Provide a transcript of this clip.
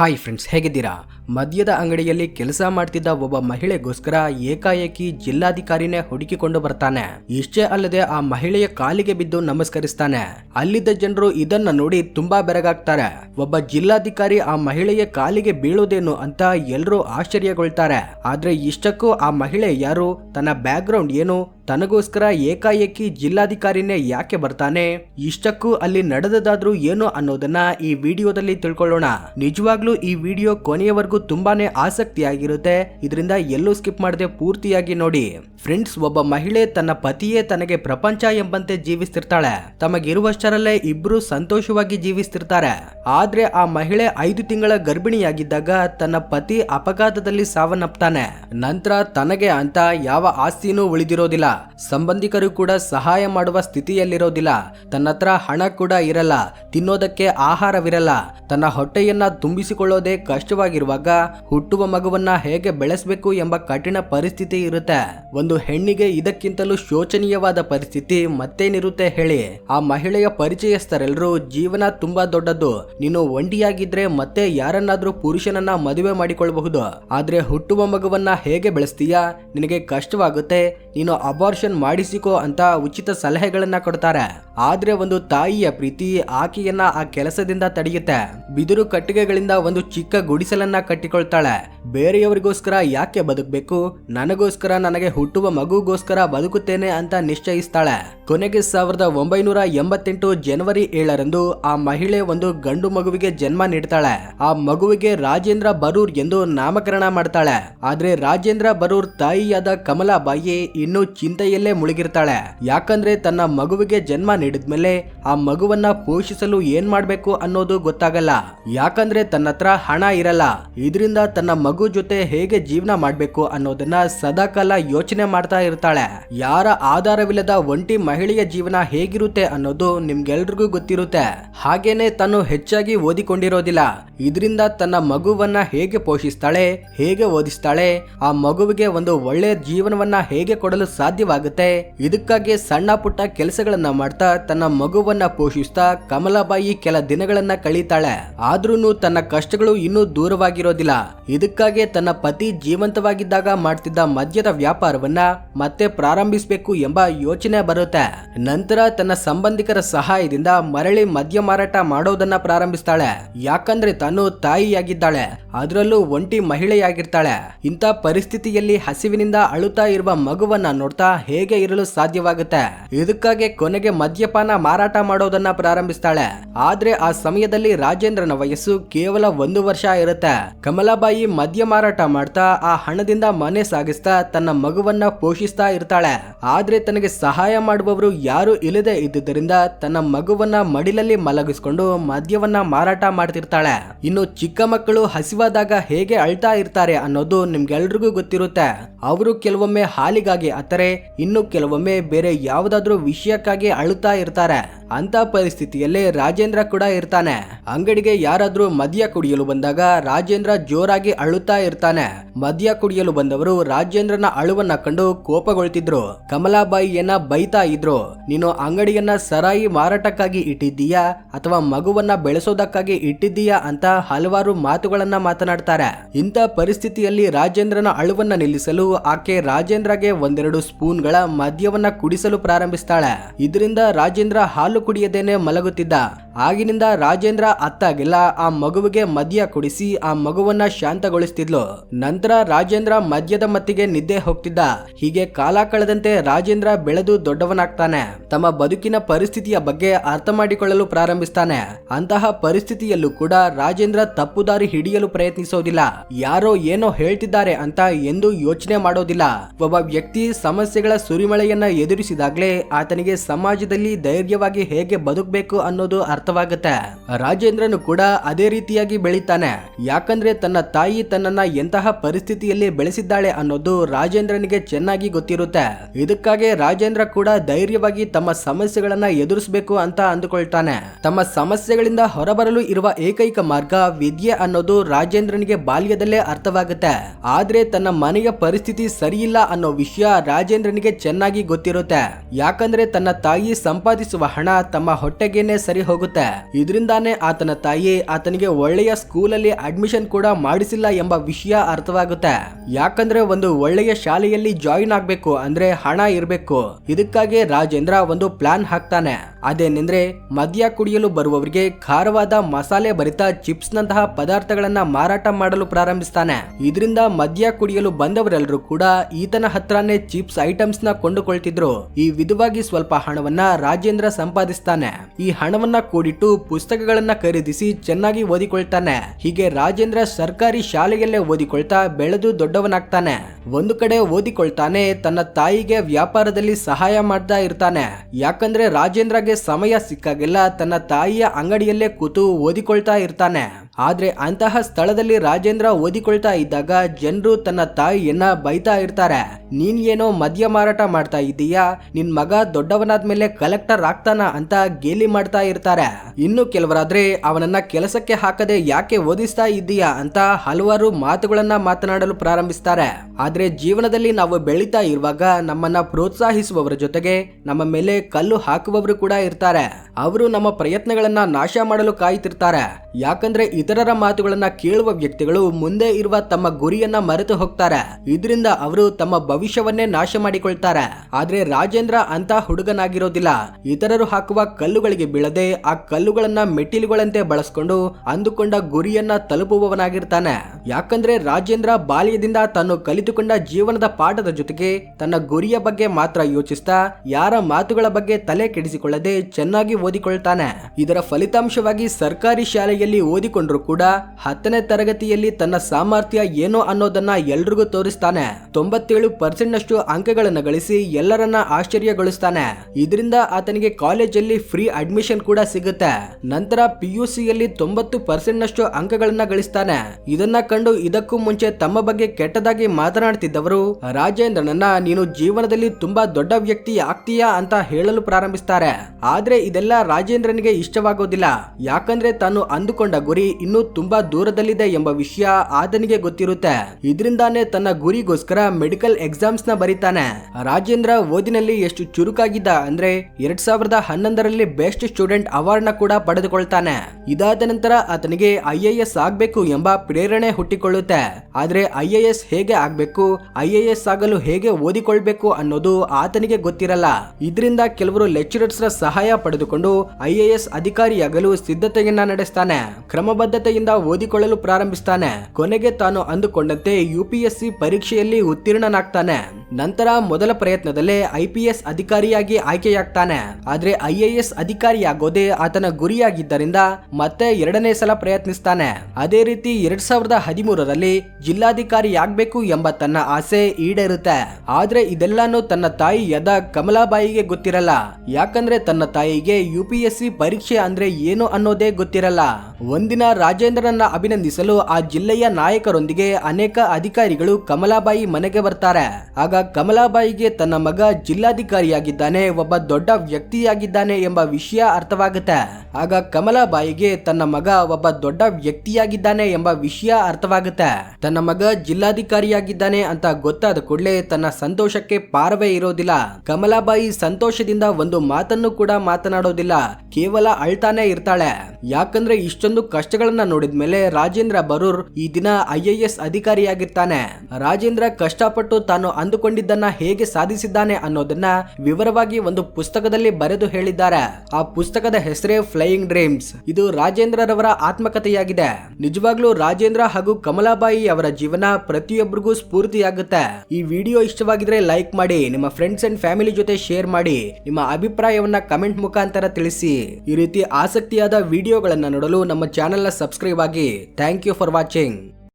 Hi friends ಹೇಗಿದ್ದೀರಾ? ಮದ್ಯದ ಅಂಗಡಿಯಲ್ಲಿ ಕೆಲಸ ಮಾಡ್ತಿದ್ದ ಒಬ್ಬ ಮಹಿಳೆಗೋಸ್ಕರ ಏಕಾಏಕಿ ಜಿಲ್ಲಾಧಿಕಾರಿನೇ ಹುಡುಕಿಕೊಂಡು ಬರ್ತಾನೆ. ಇಷ್ಟೇ ಅಲ್ಲದೆ ಆ ಮಹಿಳೆಯ ಕಾಲಿಗೆ ಬಿದ್ದು ನಮಸ್ಕರಿಸ್ತಾನೆ. ಅಲ್ಲಿದ್ದ ಜನರು ಇದನ್ನ ನೋಡಿ ತುಂಬಾ ಬೆರಗಾಗ್ತಾರೆ. ಒಬ್ಬ ಜಿಲ್ಲಾಧಿಕಾರಿ ಆ ಮಹಿಳೆಯ ಕಾಲಿಗೆ ಬೀಳೋದೇನು ಅಂತ ಎಲ್ಲರೂ ಆಶ್ಚರ್ಯಗೊಳ್ತಾರೆ. ಆದ್ರೆ ಇಷ್ಟಕ್ಕೂ ಆ ಮಹಿಳೆ ಯಾರು? ತನ್ನ ಬ್ಯಾಕ್ ಗ್ರೌಂಡ್ ಏನು? ತನಗೋಸ್ಕರ ಏಕಾಏಕಿ ಜಿಲ್ಲಾಧಿಕಾರಿನೇ ಯಾಕೆ ಬರ್ತಾನೆ? ಇಷ್ಟಕ್ಕೂ ಅಲ್ಲಿ ನಡೆದದಾದ್ರೂ ಏನು ಅನ್ನೋದನ್ನ ಈ ವಿಡಿಯೋದಲ್ಲಿ ತಿಳ್ಕೊಳ್ಳೋಣ. ನಿಜವಾಗ್ಲೂ ಈ ವಿಡಿಯೋ ಕೊನೆಯವರೆಗೂ ತುಂಬಾನೇ ಆಸಕ್ತಿಯಾಗಿರುತ್ತೆ. ಇದರಿಂದ ಎಲ್ಲೂ ಸ್ಕಿಪ್ ಮಾಡದೆ ಪೂರ್ತಿಯಾಗಿ ನೋಡಿ. ಫ್ರೆಂಡ್ಸ್, ಒಬ್ಬ ಮಹಿಳೆ ತನ್ನ ಪತಿಯೇ ತನಗೆ ಪ್ರಪಂಚ ಎಂಬಂತೆ ಜೀವಿಸ್ತಿರ್ತಾಳೆ. ತಮಗಿರುವಷ್ಟರಲ್ಲೇ ಇಬ್ರು ಸಂತೋಷವಾಗಿ ಜೀವಿಸ್ತಿರ್ತಾರೆ. ಆದ್ರೆ ಆ ಮಹಿಳೆ ಐದು ತಿಂಗಳ ಗರ್ಭಿಣಿಯಾಗಿದ್ದಾಗ ತನ್ನ ಪತಿ ಅಪಘಾತದಲ್ಲಿ ಸಾವನ್ನಪ್ತಾನೆ. ನಂತರ ತನಗೆ ಅಂತ ಯಾವ ಆಸ್ತಿನೂ ಉಳಿದಿರೋದಿಲ್ಲ. ಸಂಬಂಧಿಕರು ಕೂಡ ಸಹಾಯ ಮಾಡುವ ಸ್ಥಿತಿಯಲ್ಲಿರೋದಿಲ್ಲ. ತನ್ನ ಹತ್ರ ಹಣ ಕೂಡ ಇರಲ್ಲ. ತಿನ್ನೋದಕ್ಕೆ ಆಹಾರವಿರಲ್ಲ. ತನ್ನ ಹೊಟ್ಟೆಯನ್ನ ತುಂಬಿಸಿಕೊಳ್ಳೋದೇ ಕಷ್ಟವಾಗಿರುವಾಗ ಹುಟ್ಟುವ ಮಗುವನ್ನ ಹೇಗೆ ಬೆಳೆಸಬೇಕು ಎಂಬ ಕಠಿಣ ಪರಿಸ್ಥಿತಿ ಇರುತ್ತೆ. ಒಂದು ಹೆಣ್ಣಿಗೆ ಇದಕ್ಕಿಂತಲೂ ಶೋಚನೀಯವಾದ ಪರಿಸ್ಥಿತಿ ಮತ್ತೇನಿರುತ್ತೆ ಹೇಳಿ. ಆ ಮಹಿಳೆಯ ಪರಿಚಯಸ್ಥರೆಲ್ಲರೂ ಜೀವನ ತುಂಬಾ ದೊಡ್ಡದು. ನೀನು ಒಂಟಿಯಾಗಿದ್ರೆ ಮತ್ತೆ ಯಾರನ್ನಾದ್ರೂ ಪುರುಷನನ್ನ ಮದುವೆ ಮಾಡಿಕೊಳ್ಳಬಹುದು ಆದ್ರೆ ಹುಟ್ಟುವ ಮಗುವನ್ನ ಹೇಗೆ ಬೆಳೆಸ್ತೀಯಾ? ನಿನಗೆ ಕಷ್ಟವಾಗುತ್ತೆ. ನೀನು ಅಬಾರ್ಷನ್ ಮಾಡಿಸಿಕೋ ಅಂತ ಉಚಿತ ಸಲಹೆಗಳನ್ನ ಕೊಡ್ತಾರೆ. ಆದ್ರೆ ಒಂದು ತಾಯಿಯ ಪ್ರೀತಿ ಆಕೆಯನ್ನ ಆ ಕೆಲಸದಿಂದ ತಡೆಯುತ್ತೆ. ಬಿದಿರು ಕಟ್ಟಿಗೆಗಳಿಂದ ಒಂದು ಚಿಕ್ಕ ಗುಡಿಸಲನ್ನ ಕಟ್ಟಿಕೊಳ್ತಾಳೆ. ಬೇರೆಯವರಿಗೋಸ್ಕರ ಯಾಕೆ ಬದುಕಬೇಕು? ನನಗೋಸ್ಕರ ನನಗೆ ಹುಟ್ಟುವ ಮಗುಗೋಸ್ಕರ ಬದುಕುತ್ತೇನೆ ಅಂತ ನಿಶ್ಚಯಿಸ್ತಾಳೆ. ಕೊನೆಗೆ ಸಾವಿರದ ಒಂಬೈನೂರ ಎಂಬತ್ತೆಂಟು ಜನವರಿ ಏಳರಂದು ಆ ಮಹಿಳೆ ಒಂದು ಗಂಡು ಮಗುವಿಗೆ ಜನ್ಮ ನೀಡ್ತಾಳೆ. ಆ ಮಗುವಿಗೆ ರಾಜೇಂದ್ರ ಬರೂರ್ ಎಂದು ನಾಮಕರಣ ಮಾಡ್ತಾಳೆ. ಆದ್ರೆ ರಾಜೇಂದ್ರ ಬರೂರ್ ತಾಯಿಯಾದ ಕಮಲಾಬಾಯಿ ಇನ್ನೂ ಚಿಂತೆಯಲ್ಲೇ ಮುಳುಗಿರ್ತಾಳೆ. ಯಾಕಂದ್ರೆ ತನ್ನ ಮಗುವಿಗೆ ಜನ್ಮ ನೀಡಿದ್ಮೇಲೆ ಆ ಮಗುವನ್ನ ಪೋಷಿಸಲು ಏನ್ ಮಾಡ್ಬೇಕು ಅನ್ನೋದು ಗೊತ್ತಾಗಲ್ಲ. ಯಾಕಂದ್ರೆ ತನ್ನ ಹತ್ರ ಹಣ ಇರಲ್ಲ. ಇದರಿಂದ ತನ್ನ ಮಗು ಜೊತೆ ಹೇಗೆ ಜೀವನ ಮಾಡ್ಬೇಕು ಅನ್ನೋದನ್ನ ಸದಾಕಾಲ ಯೋಚನೆ ಮಾಡ್ತಾ ಇರ್ತಾಳೆ. ಯಾರ ಆಧಾರವಿಲ್ಲದ ಒಂಟಿ ಮಹಿಳೆಯ ಜೀವನ ಹೇಗಿರುತ್ತೆ ಅನ್ನೋದು ನಿಮ್ಗೆಲ್ರಿಗೂ ಗೊತ್ತಿರುತ್ತೆ. ಹಾಗೇನೆ ತಾನು ಹೆಚ್ಚಾಗಿ ಓದಿಕೊಂಡಿರೋದಿಲ್ಲ. ಇದರಿಂದ ತನ್ನ ಮಗುವನ್ನ ಹೇಗೆ ಪೋಷಿಸ್ತಾಳೆ, ಹೇಗೆ ಓದಿಸ್ತಾಳೆ, ಆ ಮಗುವಿಗೆ ಒಂದು ಒಳ್ಳೆಯ ಜೀವನವನ್ನ ಹೇಗೆ ಕೊಡಲು ಸಾಧ್ಯವಾಗುತ್ತೆ. ಇದಕ್ಕಾಗಿ ಸಣ್ಣ ಪುಟ್ಟ ಕೆಲಸಗಳನ್ನ ಮಾಡ್ತಾ ತನ್ನ ಮಗುವನ್ನ ಪೋಷಿಸ್ತಾ ಕಮಲಾಬಾಯಿ ಕೆಲ ದಿನಗಳನ್ನ ಕಳೀತಾಳೆ. ಆದ್ರೂನು ತನ್ನ ಕಷ್ಟಗಳು ಇನ್ನೂ ದೂರವಾಗಿರೋದಿಲ್ಲ. ಇದಕ್ಕಾಗಿ ತನ್ನ ಪತಿ ಜೀವಂತವಾಗಿದ್ದಾಗ ಮಾಡ್ತಿದ್ದ ಮದ್ಯದ ವ್ಯಾಪಾರವನ್ನ ಮತ್ತೆ ಪ್ರಾರಂಭಿಸಬೇಕು ಎಂಬ ಯೋಚನೆ ಬರುತ್ತೆ. ನಂತರ ತನ್ನ ಸಂಬಂಧಿಕರ ಸಹಾಯದಿಂದ ಮರಳಿ ಮದ್ಯ ಮಾರಾಟ ಮಾಡೋದನ್ನ ಪ್ರಾರಂಭಿಸ್ತಾಳೆ. ಯಾಕಂದ್ರೆ ತಾನು ತಾಯಿಯಾಗಿದ್ದಾಳೆ. ಅದರಲ್ಲೂ ಒಂಟಿ ಮಹಿಳೆಯಾಗಿರ್ತಾಳೆ. ಇಂಥ ಪರಿಸ್ಥಿತಿಯಲ್ಲಿ ಹಸಿವಿನಿಂದ ಅಳುತ್ತಾ ಇರುವ ಮಗುವನ್ನ ನೋಡ್ತಾ ಹೇಗೆ ಇರಲು ಸಾಧ್ಯವಾಗುತ್ತೆ? ಇದಕ್ಕಾಗಿ ಕೊನೆಗೆ ಮದ್ಯಪಾನ ಮಾರಾಟ ಮಾಡೋದನ್ನ ಪ್ರಾರಂಭಿಸ್ತಾಳೆ. ಆದ್ರೆ ಆ ಸಮಯದಲ್ಲಿ ರಾಜೇಂದ್ರನ ವಯಸ್ಸು ಕೇವಲ ಒಂದು ವರ್ಷ ಇರುತ್ತೆ. ಕಮಲಾಬಾಯಿ ಮದ್ಯ ಮಾರಾಟ ಮಾಡ್ತಾ ಆ ಹಣದಿಂದ ಮನೆ ಸಾಗಿಸ್ತಾ ತನ್ನ ಮಗುವನ್ನ ಪೋಷಿಸ್ತಾ ಇರ್ತಾಳೆ. ಆದ್ರೆ ತನಗೆ ಸಹಾಯ ಮಾಡುವವರು ಯಾರು ಇಲ್ಲದೆ ಇದ್ದುದರಿಂದ ತನ್ನ ಮಗುವನ್ನ ಮಡಿಲಲ್ಲಿ ಮಲಗಿಸ್ಕೊಂಡು ಮದ್ಯವನ್ನ ಮಾರಾಟ ಮಾಡ್ತಿರ್ತಾಳೆ. ಇನ್ನು ಚಿಕ್ಕ ಮಕ್ಕಳು ಹಸಿವಾದಾಗ ಹೇಗೆ ಅಳ್ತಾ ಇರ್ತಾರೆ ಅನ್ನೋದು ನಿಮ್ಗೆಲ್ರಿಗೂ ಗೊತ್ತಿರುತ್ತೆ. ಅವರು ಕೆಲವೊಮ್ಮೆ ಹಾಲಿಗಾಗಿ ಅತ್ತರೆ ಇನ್ನು ಕೆಲವೊಮ್ಮೆ ಬೇರೆ ಯಾವುದಾದ್ರೂ ವಿಷಯಕ್ಕಾಗಿ ಅಳುತ್ತಾ ಇರ್ತಾರೆ. ಅಂತ ಪರಿಸ್ಥಿತಿಯಲ್ಲಿ ರಾಜೇಂದ್ರ ಕೂಡ ಇರ್ತಾನೆ. ಅಂಗಡಿಗೆ ಯಾರಾದ್ರೂ ಮದ್ಯ ಕುಡಿಯಲು ಬಂದಾಗ ರಾಜೇಂದ್ರ ಜೋರಾಗಿ ಅಳುತ್ತಾ ಇರ್ತಾನೆ. ಮದ್ಯ ಕುಡಿಯಲು ಬಂದವರು ರಾಜೇಂದ್ರನ ಅಳುವನ್ನ ಕಂಡು ಕೋಪಗೊಳ್ತಿದ್ರು. ಕಮಲಾಬಾಯಿಯನ್ನ ಬೈತಾ ಇದ್ರು. ನೀನು ಅಂಗಡಿಯನ್ನ ಸರಾಯಿ ಮಾರಾಟಕ್ಕಾಗಿ ಇಟ್ಟಿದ್ದೀಯಾ? ಅಥವಾ ಮಗುವನ್ನ ಬೆಳೆಸೋದಕ್ಕಾಗಿ ಇಟ್ಟಿದ್ದೀಯಾ? ಅಂತ ಹಲವಾರು ಮಾತುಗಳನ್ನ ಮಾತನಾಡ್ತಾರೆ. ಇಂಥ ಪರಿಸ್ಥಿತಿಯಲ್ಲಿ ರಾಜೇಂದ್ರನ ಅಳುವನ್ನ ನಿಲ್ಲಿಸಲು ಆಕೆ ರಾಜೇಂದ್ರಗೆ ಒಂದೆರಡು ಸ್ಪೂನ್ಗಳ ಮದ್ಯವನ್ನ ಕುಡಿಸಲು ಪ್ರಾರಂಭಿಸ್ತಾಳೆ. ಇದರಿಂದ ರಾಜೇಂದ್ರ ಹಾಲು ಕುಡಿಯದೇನೆ ಮಲಗುತ್ತಿದ್ದ. ಆಗಿನಿಂದ ರಾಜೇಂದ್ರ ಅತ್ತಾಗಿಲ್ಲ ಆ ಮಗುವಿಗೆ ಮದ್ಯ ಕುಡಿಸಿ ಆ ಮಗುವನ್ನ ಶಾಂತಗೊಳಿಸ್ತಿದ್ಲು. ನಂತರ ರಾಜೇಂದ್ರ ಮದ್ಯದ ಮತ್ತಿಗೆ ನಿದ್ದೆ ಹೋಗ್ತಿದ್ದ. ಹೀಗೆ ಕಾಲ ಕಳೆದಂತೆ ರಾಜೇಂದ್ರ ಬೆಳೆದು ದೊಡ್ಡವನಾಗ್ತಾನೆ. ತಮ್ಮ ಬದುಕಿನ ಪರಿಸ್ಥಿತಿಯ ಬಗ್ಗೆ ಅರ್ಥ ಮಾಡಿಕೊಳ್ಳಲು ಪ್ರಾರಂಭಿಸ್ತಾನೆ. ಅಂತಹ ಪರಿಸ್ಥಿತಿಯಲ್ಲೂ ಕೂಡ ರಾಜೇಂದ್ರ ತಪ್ಪುದಾರಿ ಹಿಡಿಯಲು ಪ್ರಯತ್ನಿಸೋದಿಲ್ಲ. ಯಾರೋ ಏನೋ ಹೇಳ್ತಿದ್ದಾರೆ ಅಂತ ಎಂದು ಯೋಚನೆ ಮಾಡೋದಿಲ್ಲ. ಒಬ್ಬ ವ್ಯಕ್ತಿ ಸಮಸ್ಯೆಗಳ ಸುರಿಮಳೆಯನ್ನ ಎದುರಿಸಿದಾಗ್ಲೇ ಆತನಿಗೆ ಸಮಾಜದಲ್ಲಿ ಧೈರ್ಯವಾಗಿ ಹೇಗೆ ಬದುಕಬೇಕು ಅನ್ನೋದು ಅರ್ಥವಾಗುತ್ತೆ. ರಾಜೇಂದ್ರನು ಕೂಡ ಅದೇ ರೀತಿಯಾಗಿ ಬೆಳೀತಾನೆ. ಯಾಕಂದ್ರೆ ತನ್ನ ತಾಯಿ ತನ್ನನ್ನ ಎಂತಹ ಪರಿಸ್ಥಿತಿಯಲ್ಲಿ ಬೆಳೆಸಿದ್ದಾಳೆ ಅನ್ನೋದು ರಾಜೇಂದ್ರನಿಗೆ ಚೆನ್ನಾಗಿ ಗೊತ್ತಿರುತ್ತೆ. ಇದಕ್ಕಾಗಿ ರಾಜೇಂದ್ರ ಕೂಡ ಧೈರ್ಯವಾಗಿ ತಮ್ಮ ಸಮಸ್ಯೆಗಳನ್ನ ಎದುರಿಸಬೇಕು ಅಂತ ಅಂದುಕೊಳ್ತಾನೆ. ತಮ್ಮ ಸಮಸ್ಯೆಗಳಿಂದ ಹೊರಬರಲು ಇರುವ ಏಕೈಕ ಮಾರ್ಗ ವಿದ್ಯೆ ಅನ್ನೋದು ರಾಜೇಂದ್ರನಿಗೆ ಬಾಲ್ಯದಲ್ಲೇ ಅರ್ಥವಾಗುತ್ತೆ. ಆದ್ರೆ ತನ್ನ ಮನೆಯ ಪರಿಸ್ಥಿತಿ ಸರಿಯಿಲ್ಲ ಅನ್ನೋ ವಿಷಯ ರಾಜೇಂದ್ರನಿಗೆ ಚೆನ್ನಾಗಿ ಗೊತ್ತಿರುತ್ತೆ. ಯಾಕಂದ್ರೆ ತನ್ನ ತಾಯಿ ಸಂಪಾದಿಸುವ ಹಣ ತಮ್ಮ ಹೊಟ್ಟೆಗೇನೆ ಸರಿ ಹೋಗುತ್ತೆ. ಗೊತ್ತಿರುತ್ತೆ ಇದರಿಂದಾನೇ ಆತನ ತಾಯಿ ಆತನಿಗೆ ಒಳ್ಳೆಯ ಸ್ಕೂಲಲ್ಲಿ ಅಡ್ಮಿಷನ್ ಕೂಡ ಮಾಡಿಸಿಲ್ಲ ಎಂಬ ವಿಷಯ ಅರ್ಥವಾಗುತ್ತೆ. ಯಾಕಂದ್ರೆ ಒಂದು ಒಳ್ಳೆಯ ಶಾಲೆಯಲ್ಲಿ ಜಾಯಿನ್ ಆಗ್ಬೇಕು ಅಂದ್ರೆ ಹಣ ಇರಬೇಕು. ಇದಕ್ಕಾಗಿ ರಾಜೇಂದ್ರ ಒಂದು ಪ್ಲಾನ್ ಹಾಕ್ತಾನೆ. ಅದೇನೆಂದ್ರೆ ಮದ್ಯ ಕುಡಿಯಲು ಬರುವವರಿಗೆ ಖಾರವಾದ ಮಸಾಲೆ ಭರಿತ ಚಿಪ್ಸ್ ನಂತಹ ಪದಾರ್ಥಗಳನ್ನ ಮಾರಾಟ ಮಾಡಲು ಪ್ರಾರಂಭಿಸ್ತಾನೆ. ಇದರಿಂದ ಮದ್ಯ ಕುಡಿಯಲು ಬಂದವರೆಲ್ಲರೂ ಕೂಡ ಈತನ ಹತ್ರನೇ ಚಿಪ್ಸ್ ಐಟಮ್ಸ್ನ ಕೊಂಡುಕೊಳ್ತಿದ್ರು. ಈ ವಿಧವಾಗಿ ಸ್ವಲ್ಪ ಹಣವನ್ನ ರಾಜೇಂದ್ರ ಸಂಪಾದಿಸ್ತಾನೆ. ಈ ಹಣವನ್ನ ಕೂಡಿಟ್ಟು ಪುಸ್ತಕಗಳನ್ನ ಖರೀದಿಸಿ ಚೆನ್ನಾಗಿ ಓದಿಕೊಳ್ತಾನೆ. ಹೀಗೆ ರಾಜೇಂದ್ರ ಸರ್ಕಾರಿ ಶಾಲೆಯಲ್ಲೇ ಓದಿಕೊಳ್ತಾ ಬೆಳೆದು ದೊಡ್ಡವನಾಗ್ತಾನೆ. ಒಂದು ಕಡೆ ಓದಿಕೊಳ್ತಾನೆ, ತನ್ನ ತಾಯಿಗೆ ವ್ಯಾಪಾರದಲ್ಲಿ ಸಹಾಯ ಮಾಡ್ತಾ ಇರ್ತಾನೆ. ಯಾಕಂದ್ರೆ ರಾಜೇಂದ್ರಗೆ ಸಮಯ ಸಿಕ್ಕಾಗೆಲ್ಲ ತನ್ನ ತಾಯಿಯ ಅಂಗಡಿಯಲ್ಲೇ ಕೂತು ಓದಿಕೊಳ್ತಾ ಇರ್ತಾನೆ. ಆದ್ರೆ ಅಂತಹ ಸ್ಥಳದಲ್ಲಿ ರಾಜೇಂದ್ರ ಓದಿಕೊಳ್ತಾ ಇದ್ದಾಗ ಜನರು ತನ್ನ ತಾಯಿಯನ್ನ ಬೈತಾ ಇರ್ತಾರೆ. ನೀನ್ ಏನೋ ಮದ್ಯ ಮಾರಾಟ ಮಾಡ್ತಾ ಇದ್ದೀಯಾ? ನಿನ್ ಮಗ ದೊಡ್ಡವನಾದ್ಮೇಲೆ ಕಲೆಕ್ಟರ್ ಆಗ್ತಾನ ಅಂತ ಗೇಲಿ ಮಾಡ್ತಾ ಇರ್ತಾರೆ. ಇನ್ನು ಕೆಲವರಾದ್ರೆ ಅವನನ್ನ ಕೆಲಸಕ್ಕೆ ಹಾಕದೆ ಯಾಕೆ ಓದಿಸ್ತಾ ಇದ್ದೀಯಾ ಅಂತ ಹಲವಾರು ಮಾತುಗಳನ್ನ ಮಾತನಾಡಲು ಪ್ರಾರಂಭಿಸ್ತಾರೆ. ಆದ್ರೆ ಜೀವನದಲ್ಲಿ ನಾವು ಬೆಳೀತಾ ಇರುವಾಗ ನಮ್ಮನ್ನ ಪ್ರೋತ್ಸಾಹಿಸುವವರ ಜೊತೆಗೆ ನಮ್ಮ ಮೇಲೆ ಕಲ್ಲು ಹಾಕುವವರು ಕೂಡ ಇರ್ತಾರೆ. ಅವರು ನಮ್ಮ ಪ್ರಯತ್ನಗಳನ್ನ ನಾಶ ಮಾಡಲು ಕಾಯ್ತಿರ್ತಾರೆ. ಯಾಕಂದ್ರೆ ಇತರರ ಮಾತುಗಳನ್ನ ಕೇಳುವ ವ್ಯಕ್ತಿಗಳು ಮುಂದೆ ಇರುವ ತಮ್ಮ ಗುರಿಯನ್ನ ಮರೆತು ಹೋಗ್ತಾರೆ. ಇದರಿಂದ ಅವರು ತಮ್ಮ ಭವಿಷ್ಯವನ್ನೇ ನಾಶ ಮಾಡಿಕೊಳ್ತಾರೆ. ಆದ್ರೆ ರಾಜೇಂದ್ರ ಅಂತ ಹುಡುಗನಾಗಿರೋದಿಲ್ಲ. ಇತರರು ಹಾಕುವ ಕಲ್ಲುಗಳಿಗೆ ಬೀಳದೆ ಆ ಕಲ್ಲುಗಳನ್ನ ಮೆಟ್ಟಿಲುಗಳಂತೆ ಬಳಸ್ಕೊಂಡು ಅಂದುಕೊಂಡ ಗುರಿಯನ್ನ ತಲುಪುವವನಾಗಿರ್ತಾನೆ. ಯಾಕಂದ್ರೆ ರಾಜೇಂದ್ರ ಬಾಲ್ಯದಿಂದ ತಾನು ಕಲಿತುಕೊಂಡ ಜೀವನದ ಪಾಠದ ಜೊತೆಗೆ ತನ್ನ ಗುರಿಯ ಬಗ್ಗೆ ಮಾತ್ರ ಯೋಚಿಸ್ತಾ ಯಾರ ಮಾತುಗಳ ಬಗ್ಗೆ ತಲೆ ಕೆಡಿಸಿಕೊಳ್ಳದೆ ಚೆನ್ನಾಗಿ ಓದಿಕೊಳ್ತಾನೆ. ಇದರ ಫಲಿತಾಂಶವಾಗಿ ಸರ್ಕಾರಿ ಶಾಲೆಯಲ್ಲಿ ಓದಿಕೊಂಡ್ರು ಕೂಡ ಹತ್ತನೇ ತರಗತಿಯಲ್ಲಿ ತನ್ನ ಸಾಮರ್ಥ್ಯ ಏನು ಅನ್ನೋದನ್ನ ಎಲ್ರಿಗೂ ತೋರಿಸ್ತಾನೆ. ತೊಂಬತ್ತೇಳು ಪರ್ಸೆಂಟ್ ನಷ್ಟು ಅಂಕಗಳನ್ನು ಗಳಿಸಿ ಎಲ್ಲರನ್ನ ಆಶ್ಚರ್ಯಗೊಳಿಸ್ತಾನೆ. ಇದರಿಂದ ಆತನಿಗೆ ಕಾಲೇಜಲ್ಲಿ ಫ್ರೀ ಅಡ್ಮಿಷನ್ ಕೂಡ ಸಿಗುತ್ತೆ. ನಂತರ ಪಿಯುಸಿಯಲ್ಲಿ ತೊಂಬತ್ತು ಪರ್ಸೆಂಟ್ ನಷ್ಟು ಅಂಕಗಳನ್ನ ಗಳಿಸ್ತಾನೆ. ಇದನ್ನ ಕಂಡು ಇದಕ್ಕೂ ಮುಂಚೆ ತಮ್ಮ ಬಗ್ಗೆ ಕೆಟ್ಟದಾಗಿ ಮಾತನಾಡ್ತಿದ್ದವರು ರಾಜೇಂದ್ರನನ್ನ ನೀನು ಜೀವನದಲ್ಲಿ ತುಂಬಾ ದೊಡ್ಡ ವ್ಯಕ್ತಿ ಆಗ್ತೀಯಾ ಅಂತ ಹೇಳಲು ಪ್ರಾರಂಭಿಸ್ತಾರೆ. ಆದ್ರೆ ಇದೆಲ್ಲ ರಾಜೇಂದ್ರನಿಗೆ ಇಷ್ಟವಾಗೋದಿಲ್ಲ. ಯಾಕಂದ್ರೆ ತಾನು ಅಂದುಕೊಂಡ ಗುರಿ ಇನ್ನೂ ತುಂಬಾ ದೂರದಲ್ಲಿದೆ ಎಂಬ ವಿಷಯ ಆತನಿಗೆ ಗೊತ್ತಿರುತ್ತೆ. ಇದರಿಂದಾನೇ ತನ್ನ ಗುರಿಗೋಸ್ಕರ ಮೆಡಿಕಲ್ ಎಕ್ಸಾಮ್ಸ್ನ ಬರೀತಾನೆ. ರಾಜೇಂದ್ರ ಓದಿನಲ್ಲಿ ಎಷ್ಟು ಚುರುಕಾಗಿದ್ದ ಅಂದ್ರೆ ಎರಡ್ ಸಾವಿರದ ಹನ್ನೊಂದರಲ್ಲಿ ಬೆಸ್ಟ್ ಸ್ಟೂಡೆಂಟ್ ಅವಾರ್ಡ್ನ ಕೂಡ ಪಡೆದುಕೊಳ್ತಾನೆ. ಇದಾದ ನಂತರ ಆತನಿಗೆ ಐಎಎಸ್ ಆಗ್ಬೇಕು ಎಂಬ ಪ್ರೇರಣೆ ಹುಟ್ಟಿಕೊಳ್ಳುತ್ತೆ. ಆದ್ರೆ ಐಎಎಸ್ ಹೇಗೆ ಆಗ್ಬೇಕು ಐ ಎ ಎಸ್ ಆಗಲು ಹೇಗೆ ಓದಿಕೊಳ್ಬೇಕು ಅನ್ನೋದು ಆತನಿಗೆ ಗೊತ್ತಿರಲ್ಲ. ಇದರಿಂದ ಕೆಲವರು ಲೆಕ್ಚರರ್ಸ್ ರ ಸಹಾಯ ಪಡೆದುಕೊಂಡು ಐ ಎ ಎಸ್ ಅಧಿಕಾರಿಯಾಗಲು ಸಿದ್ಧತೆಯನ್ನ ನಡೆಸ್ತಾನೆ. ಕ್ರಮಬದ್ಧತೆಯಿಂದ ಓದಿಕೊಳ್ಳಲು ಪ್ರಾರಂಭಿಸ್ತಾನೆ. ಕೊನೆಗೆ ತಾನು ಅಂದುಕೊಂಡಂತೆ ಯು ಪಿ ಎಸ್ ಸಿ ಪರೀಕ್ಷೆಯಲ್ಲಿ ಉತ್ತೀರ್ಣನಾಗ್ತಾನೆ. ನಂತರ ಮೊದಲ ಪ್ರಯತ್ನದಲ್ಲೇ ಐ ಪಿ ಎಸ್ ಅಧಿಕಾರಿಯಾಗಿ ಆಯ್ಕೆಯಾಗ್ತಾನೆ. ಆದ್ರೆ ಎಸ್ ಅಧಿಕಾರಿಯಾಗೋದೇ ಆತನ ಗುರಿಯಾಗಿದ್ದರಿಂದ ಮತ್ತೆ ಎರಡನೇ ಸಲ ಪ್ರಯತ್ನಿಸ್ತಾನೆ. ಅದೇ ರೀತಿ ಎರಡ್ ಸಾವಿರದ ಹದಿಮೂರರಲ್ಲಿ ಜಿಲ್ಲಾಧಿಕಾರಿಯಾಗಬೇಕು ಎಂಬ ತನ್ನ ಆಸೆ ಈಡೇರುತ್ತೆ. ಆದ್ರೆ ಇದೆಲ್ಲಾನು ತನ್ನ ತಾಯಿ ಯದ ಕಮಲಾಬಾಯಿಗೆ ಗೊತ್ತಿರಲ್ಲ. ಯಾಕಂದ್ರೆ ತನ್ನ ತಾಯಿಗೆ ಯು ಪಿ ಎಸ್ ಸಿ ಪರೀಕ್ಷೆ ಅಂದ್ರೆ ಏನು ಅನ್ನೋದೇ ಗೊತ್ತಿರಲ್ಲ. ಒಂದಿನ ರಾಜೇಂದ್ರನನ್ನ ಅಭಿನಂದಿಸಲು ಆ ಜಿಲ್ಲೆಯ ನಾಯಕರೊಂದಿಗೆ ಅನೇಕ ಅಧಿಕಾರಿಗಳು ಕಮಲಾಬಾಯಿ ಮನೆಗೆ ಬರ್ತಾರೆ. ಆಗ ಕಮಲಾಬಾಯಿಗೆ ತನ್ನ ಮಗ ಜಿಲ್ಲಾಧಿಕಾರಿಯಾಗಿದ್ದಾನೆ, ಒಬ್ಬ ದೊಡ್ಡ ವ್ಯಕ್ತಿಯಾಗಿದ್ದಾನೆ ಎಂಬ ವಿಷಯ ಅರ್ಥವಾಗುತ್ತೆ. ಆಗ ಕಮಲಾಬಾಯಿಗೆ ತನ್ನ ಮಗ ಒಬ್ಬ ದೊಡ್ಡ ವ್ಯಕ್ತಿಯಾಗಿದ್ದಾನೆ ಎಂಬ ವಿಷಯ ಅರ್ಥವಾಗುತ್ತೆ. ತನ್ನ ಮಗ ಜಿಲ್ಲಾಧಿಕಾರಿಯಾಗಿದ್ದಾನೆ ಅಂತ ಗೊತ್ತಾದ ಕೂಡಲೇ ತನ್ನ ಸಂತೋಷಕ್ಕೆ ಪಾರವೇ ಇರೋದಿಲ್ಲ. ಕಮಲಾಬಾಯಿ ಸಂತೋಷದಿಂದ ಒಂದು ಮಾತನ್ನು ಕೂಡ ಮಾತನಾಡೋದಿಲ್ಲ. ಕೇವಲ ಅಳ್ತಾನೆ ಇರ್ತಾಳೆ. ಯಾಕಂದ್ರೆ ಇಷ್ಟೊಂದು ಕಷ್ಟಗಳನ್ನ ನೋಡಿದ್ಮೇಲೆ ರಾಜೇಂದ್ರ ಬರೂರ್ ಈ ದಿನ ಐಎಎಸ್ ಅಧಿಕಾರಿಯಾಗಿರ್ತಾನೆ. ರಾಜೇಂದ್ರ ಕಷ್ಟಪಟ್ಟು ತಾನು ಅಂದುಕೊಂಡಿದ್ದನ್ನ ಹೇಗೆ ಸಾಧಿಸಿದ್ದಾನೆ ಅನ್ನೋದನ್ನ ವಿವರವಾಗಿ ಒಂದು ಪುಸ್ತಕದಲ್ಲಿ ಬರೆದು ಹೇಳಿದ್ದಾರೆ. ಆ ಪುಸ್ತಕದ ಹೆಸರೇ ಫ್ಲೈಯಿಂಗ್ ಡ್ರೀಮ್ಸ್ ಇದು ರಾಜೇಂದ್ರರವರ ಆತ್ಮಕಥೆಯಾಗಿದೆ. ನಿಜವಾಗ್ಲೂ ರಾಜೇಂದ್ರ ಹಾಗೂ ಕಮಲಾಬಾಯಿ ಅವರ ಜೀವನ ಪ್ರತಿಯೊಬ್ಬರಿಗೂ ಸ್ಫೂರ್ತಿಯಾಗುತ್ತೆ. ಈ ವಿಡಿಯೋ ಇಷ್ಟವಾಗಿದ್ರೆ ಲೈಕ್ ಮಾಡಿ, ನಿಮ್ಮ ಫ್ರೆಂಡ್ಸ್ ಅಂಡ್ ಫ್ಯಾಮಿಲಿ ಜೊತೆ ಶೇರ್ ಮಾಡಿ, ನಿಮ್ಮ ಅಭಿಪ್ರಾಯವನ್ನ ಕಮೆಂಟ್ ಮುಖಾಂತರ ತಿಳಿಸಿ. ಈ ರೀತಿ ಆಸಕ್ತಿಯಾದ ವಿಡಿಯೋಗಳನ್ನ ನೋಡಲು ನಮ್ಮ ಚಾನೆಲ್ನ ಸಬ್ಸ್ಕ್ರೈಬ್ ಆಗಿ. Thank you for watching